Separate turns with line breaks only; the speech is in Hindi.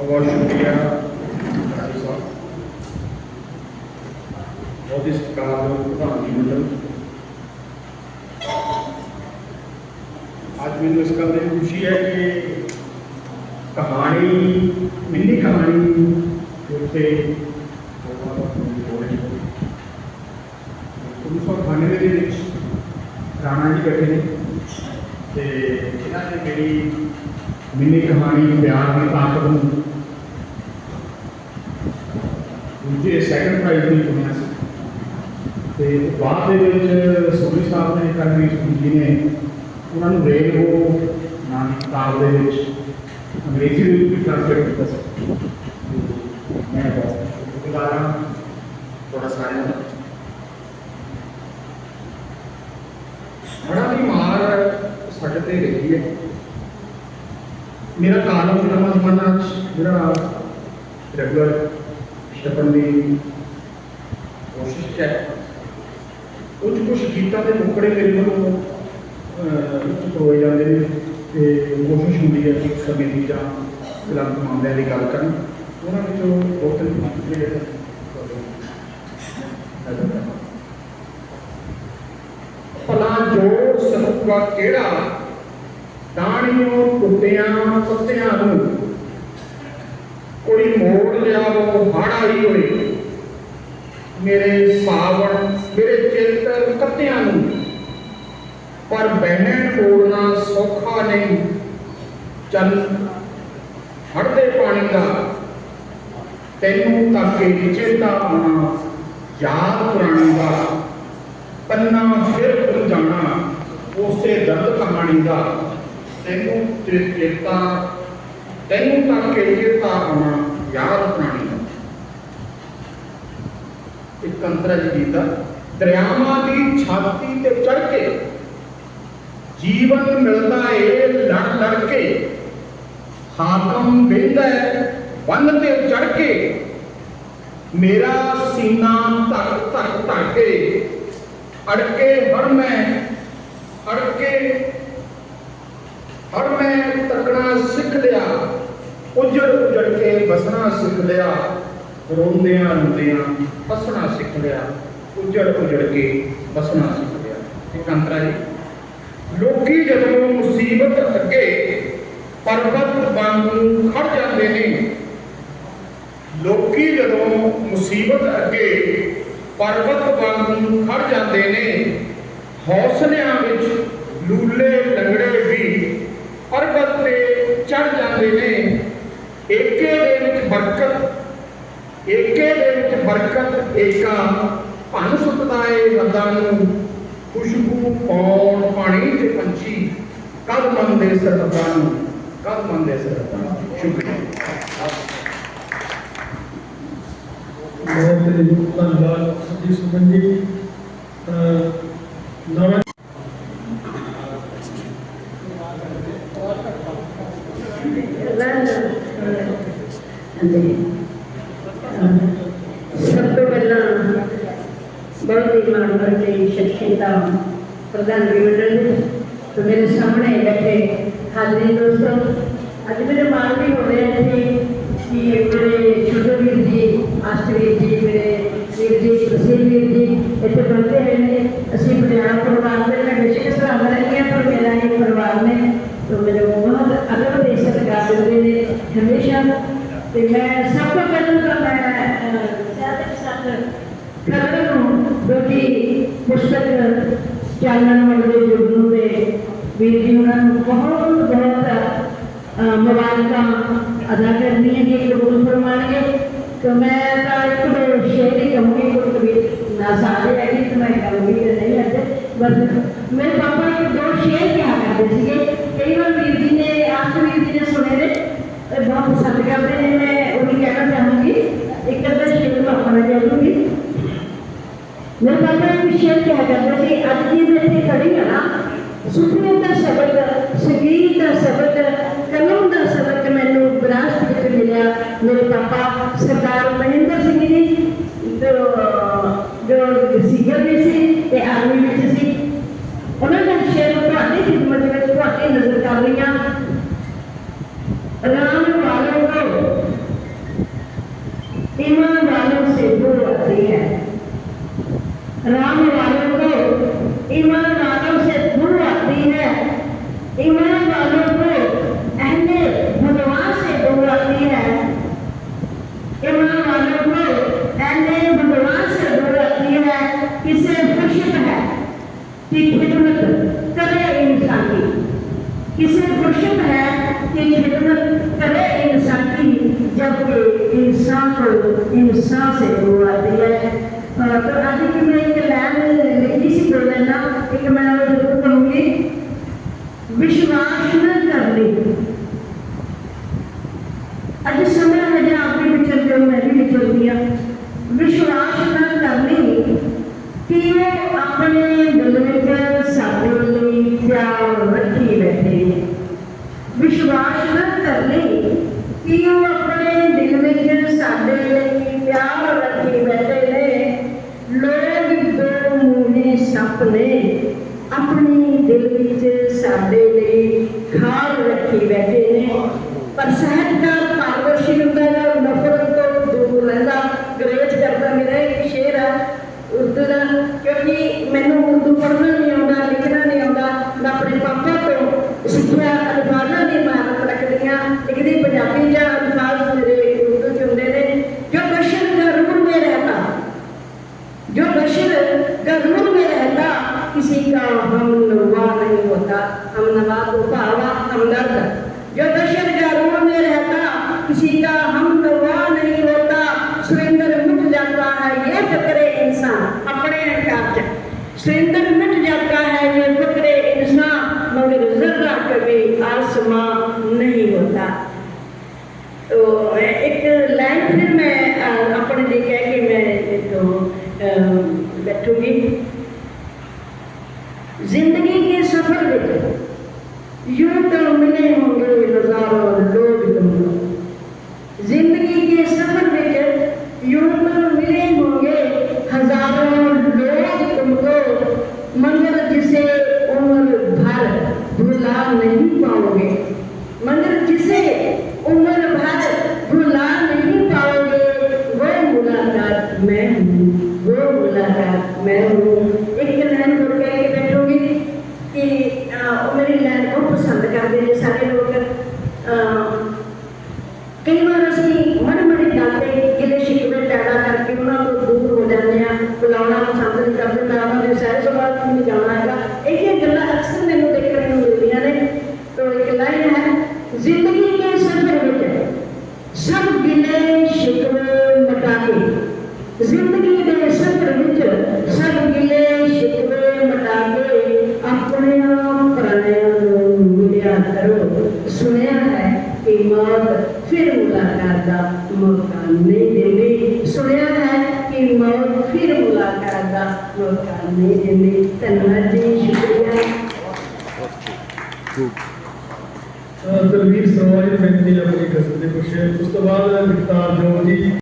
बहुत शुक्रिया राजू साहब बहुत ही सत्कार प्रधान जी मंडल आज मैंने इस गल की खुशी है कि कहानी मिनी कहानी ਉੱਥੇ उन्नीस सौ अठानवे ਦੇ ਵਿੱਚ ਰਾਣਾ ਜੀ ਬੈਠੇ ਨੇ ਤੇ ਇਹਨਾਂ ਨੇ ਮੇਰੀ ਮਿੰਨੀ ਕਹਾਣੀ ਪਿਆਰ ਦੀ ਤਾਕਤ ਨੂੰ ਦੂਜੇ ਸੈਕੰਡ ਪ੍ਰਾਈਜ਼ ਲਈ ਚੁਣਿਆ ਸੀ ਤੇ ਬਾਅਦ ਦੇ ਵਿੱਚ ਸੋਨੀ ਸਾਹਿਬ ਨੇ ਕਰਮੀ ਜੀ ਨੇ ਉਹਨਾਂ ਨੂੰ ਰੇਨਬੋ ਨਾਂ ਦੀ ਕਿਤਾਬ ਦੇ ਵਿੱਚ ਅੰਗਰੇਜ਼ੀ ਦੇ ਵਿੱਚ ਟ੍ਰਾਂਸਲੇਟ ਕੀਤਾ ਸੀ ਮੈਂ ਬਹੁਤ ਸ਼ੁਕਰਗੁਜ਼ਾਰ ਹਾਂ ਤੁਹਾਡਾ ਸਾਰਿਆਂ ਦਾ ਬੜਾ ਵੀ ਮਾਰ ਸਾਡੇ ਤੇ ਰਹੀ ਹੈ मेरा काला मोटा मत बनना मेरा रेगुलर छपन कोशिश है? कुछ कुछ गीता के टुकड़े मेरे को तो होए जाते हैं। तो कोशिश होंगी है एक समय की या गलत मामलों की गल कर। उन्होंने जो बहुत तो भला तो जोड़ सबका केड़ा? दानियों कुत्तियाँ ਮੋੜ ਲਿਆਵੋ ਹੜ ਆਈ ਹੋਏ ਮੇਰੇ ਸਾਵਣ ਮੇਰੇ ਚਿੰਤਨ ਕੱਤਿਆਂ ਨੂੰ ਪਰ ਬਹਿਣ ਮੋੜਨਾ ਸੌਖਾ ਨਹੀਂ ਚੱਲ ਹੜਦੇ ਪਾਣੀ ਦਾ ਤੈਨੂੰ ਤੱਕ ਕੇ ਚੇਤਾ ਆਉਣਾ ਯਾਦ ਪੁਰਾਣੀ ਦਾ ਪੰਨਾ ਫਿਰ ਖੁੱਲ ਜਾਣਾ ਉਸੇ ਦਰਦ ਕਹਾਣੀ ਦਾ ਤੈਨੂੰ ਤੇ ਚੇਤਾ ਤੈਨੂੰ ਤੱਕ ਕੇ ਚੇਤਾ ਆਉਣਾ मंत्रजीवित की छाती ते चढ़ के जीवन मिलता है, लड़ लड़ के हाकम बिंद है बंद पे चढ़ के मेरा सीना तक तक तक के अड़के हर मैं, अड़के हर मैं तकना सिख लिया, उजड़ उजड़ के बसना सिख लिया। ਰੋਂਦਿਆਂ ਰੋਂਦਿਆਂ ਹੱਸਣਾ ਸਿੱਖ ਲਿਆ, ਉਜੜ ਉਜੜ ਕੇ ਬਸਣਾ ਸਿੱਖ ਲਿਆ। ਇਹ ਕੰਤਰਾ ਜੀ। ਲੋਕੀ ਜਦੋਂ ਮੁਸੀਬਤ ਅੱਗੇ ਪਰਬਤ ਵਾਂਗੂ ਖੜ ਜਾਂਦੇ ਨੇ, ਲੋਕੀ ਜਦੋਂ ਮੁਸੀਬਤ ਅੱਗੇ ਪਰਬਤ ਵਾਂਗੂ ਖੜ ਜਾਂਦੇ ਨੇ, ਹੌਸਲਿਆਂ ਵਿੱਚ ਲੂਲੇ ਲੰਗੜੇ ਵੀ ਪਰਬਤ ਤੇ ਚੜ ਜਾਂਦੇ ਨੇ। ਏਕੇ ਦੇ ਵਿੱਚ ਬਰਕਤ ਦੇ ਵਿੱਚ ਬਰਕਤ ਏਕਾ ਭੰਨ ਸੁੱਟਦਾ ਏ ਬੰਦਾਂ ਨੂੰ ਖੁਸ਼ਬੂ ਪਾਉਣ ਪਾਣੀ ਤੇ ਪੰਛੀ ਕਦ ਮੰਨਦੇ ਸਰਦਾਂ ਨੂੰ ਕਦ ਮੰਨਦੇ ਸਰਦਾਂ ਨੂੰ ਸ਼ੁਕਰੀਆ
ਬਹੁਤ ਧੰਨਵਾਦ ਜੀ ਸੁਮਨ ਜੀ ਅਹ ਨਵਾਂ
नंबर के शख्सियता हूँ प्रधानमंत्री तो मेरे सामने बैठे हाजरी दोस्तों आज मेरे मान भी हो रहे थे कि मेरे छोटोवीर जी आश्चर्य जी, मेरे वीर जी, सुशील वीर जी इतने बनते हैं असली परिवार परिवार में मैं बेशक सराहना नहीं है, पर मेरा ही परिवार में तो मेरे बहुत अलग देश सरकार ने हमेशा। तो मैं सबको कहूँगा मैं ज़्यादा से ज़्यादा। जो कि पुस्तक चालन वाले जो ग्रुप है वीर जी उन्होंने बहुत बहुत मुबारक अदा कर दी कि कबूल फरमाएँगे। तो मैं तो एक शेर ही कहूँगी तो कभी ना सारे है तो मैं कहूँगी तो नहीं रहते बस मेरे पापा एक दो शेर क्या करते थे कई बार वीर जी ने, आज तो वीर जी ने सुने थे तो बहुत ऑफिशियल क्या करना चाहिए आज की मैं थे खड़ी है ना सुथरे का शब्द संगीत का शब्द कलम का शब्द मैंने विरासत ਵਿੱਚ ਮਿਲਿਆ ਮੇਰੇ ਪਾਪਾ ਸਰਦਾਰ ਮਹਿੰਦਰ ਸਿੰਘ ਜੀ ਜੋ ਜੋ ਸੀਗਾ ਵੀ ਸੀ ਤੇ ਆਰਮੀ ਵਿੱਚ ਸੀ ਉਹਨਾਂ ਦਾ ਸ਼ੇਰ ਤੁਹਾਡੀ ਖਿਦਮਤ ਵਿੱਚ ਤੁਹਾਡੀ ਨਜ਼ਰ ਕਰ ਰਹੀਆਂ राम वालों को, ईमान वालों से दूर आती है। राम वालों को ईमान वालों से दूर आती है। ईमान वालों को अहले भगवान से दूर आती है। ईमान वालों को अहले भगवान से दूर आती है। किसे खुशित है। कि खिदमत करे इंसान की। किसे खुशित है कि खिदमत करे इंसान की? जबकि इंसान को इंसान से दूर आती है। तो आज की मैं एक लैब लेडीसी प्रोग्राम ना एक मैं ज़रूर करूँगी विश्वास न कर ले अज समय है जहाँ आप भी चलते हो मैं भी निकल दिया विश्वास न कर ले कि अपने दिल में साधुनी प्यार रखी बैठे विश्वास न कर ले कि वो अपने दिल में साधे प्यार ने अपने दिल विच साडे लिए खाल रखी बैठे ने पर साहब सुरेंद्र मिट जाता है ये फ़िक्र, इंसान, मगर जर्रा कभी आसमां नहीं होता। तो एक लाइन फिर मैं अपने लिए कह के मैं तो बैठूँगी ज़िंदगी के सफ़र में यूँ तो मिले होंगे हज़ारों लोग तुमको ज़िंदगी के सफ़र में यूँ तो मिले होंगे हज़ारों लोग तुमको मगर जिसे उम्र भर भुला नहीं पाओगे मगर जिसे उम्र भर भुला नहीं पाओगे वो मुलाकात मैं हूँ वो मुलाकात मैं एक लाइन बोल के बैठूँगी कि मेरी लाइन बहुत पसंद करते हैं सारे
ਦਲਵੀਰ ਸਰਵਾਈ ਬੈਂਕ ਦੀ ਆਪਣੀ ਗਜ਼ਲ ਦੇ ਕੁਛ ਉਸ ਤੋਂ ਬਾਅਦ ਵਿਕਤਾਰ ਜੋਗ ਜੀ